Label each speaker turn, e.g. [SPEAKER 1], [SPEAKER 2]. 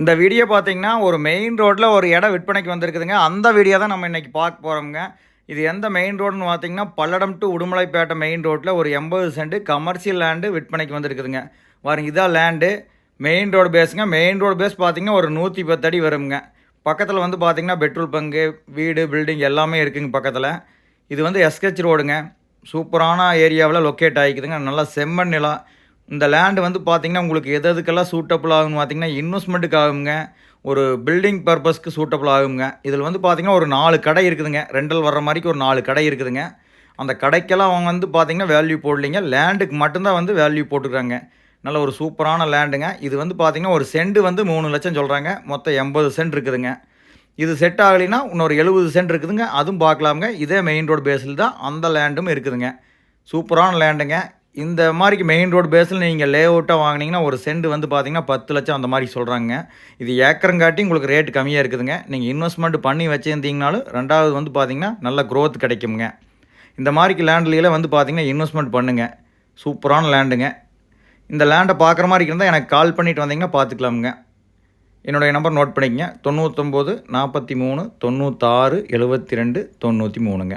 [SPEAKER 1] இந்த வீடியோ பார்த்தீங்கன்னா ஒரு மெயின் ரோட்டில் ஒரு இடம் விற்பனைக்கு வந்திருக்குதுங்க. அந்த வீடியோ தான் நம்ம இன்றைக்கி பார்க்க போகிறோம்ங்க இது எந்த மெயின் ரோடுன்னு பார்த்தீங்கன்னா பல்லடம் டு உடுமலைப்பேட்டை மெயின் ரோட்டில் ஒரு எண்பது சென்ட் கமர்ஷியல் லேண்டு விற்பனைக்கு வந்திருக்குதுங்க. பாருங்க இதான் லேண்டு மெயின் ரோடு பேஸுங்க மெயின் ரோடு பேஸ் பார்த்திங்கன்னா ஒரு நூற்றி பத்து அடி வருங்க பக்கத்தில் வந்து பார்த்திங்கன்னா பெட்ரோல் பங்கு வீடு பில்டிங் எல்லாமே இருக்குங்க பக்கத்தில். இது வந்து எஸ்கெச் ரோடுங்க சூப்பரான ஏரியாவில் லொக்கேட் ஆகிக்குதுங்க. நல்லா செம்மண் நிலம். இந்த லேண்டு வந்து பார்த்தீங்கன்னா உங்களுக்கு எது எதுக்கெல்லாம் சூட்டபிள் ஆகும்னு பார்த்தீங்கன்னா இன்வெஸ்ட்மெண்ட்டுக்கு ஆகுங்க. ஒரு பில்டிங் பர்பஸ்க்கு சூட்டபிள் ஆகுங்க. இதில் வந்து பார்த்திங்கன்னா ஒரு நாலு கடை இருக்குதுங்க. ரெண்டல் வர்ற மாதிரிக்கு ஒரு நாலு கடை இருக்குதுங்க. அந்த கடைக்கெல்லாம் அவங்க வந்து பார்த்திங்கன்னா வேல்யூ போடலைங்க. லேண்டுக்கு மட்டும்தான் வந்து வேல்யூ போட்டுக்கிறாங்க. நல்ல ஒரு சூப்பரான லேண்டுங்க இது வந்து பார்த்தீங்கன்னா ஒரு சென்ட் வந்து மூணு லட்சம் சொல்கிறாங்க மொத்தம் எண்பது சென்ட் இருக்குதுங்க. இது செட் ஆகலைன்னா இன்னொரு எழுபது சென்ட் இருக்குதுங்க. அதுவும் பார்க்கலாமுங்க. இதே மெயின் ரோடு பேஸில் தான் அந்த லேண்டும் இருக்குதுங்க. சூப்பரான லேண்டுங்க இந்த மாதிரிக்கு மெயின் ரோடு பேஸில் நீங்கள் லே அவுட்டாக வாங்கினீங்கன்னா ஒரு சென்ட் வந்து பார்த்தீங்கன்னா பத்து லட்சம் அந்த மாதிரி சொல்கிறாங்க இது ஏக்கரங்காட்டி உங்களுக்கு ரேட் கம்மியாக இருக்குதுங்க. நீங்கள் இன்வெஸ்ட்மெண்ட் பண்ணி வச்சுருந்தீங்கனாலும் ரெண்டாவது வந்து பார்த்தீங்கன்னா நல்ல க்ரோத் கிடைக்குங்க இந்த மாதிரிக்கு லேண்ட்லையில் வந்து பார்த்தீங்கன்னா இன்வெஸ்ட்மெண்ட் பண்ணுங்கள் சூப்பரான லேண்டுங்க இந்த லேண்டை பார்க்குற மாதிரி இருந்தால் எனக்கு கால் பண்ணிட்டு வந்தீங்கன்னா பார்த்துக்கலாமுங்க என்னுடைய நம்பர் நோட் பண்ணிக்கங்க. தொண்ணூத்தொம்பது நாற்பத்தி மூணு தொண்ணூத்தாறு எழுபத்தி ரெண்டு தொண்ணூற்றி மூணுங்க.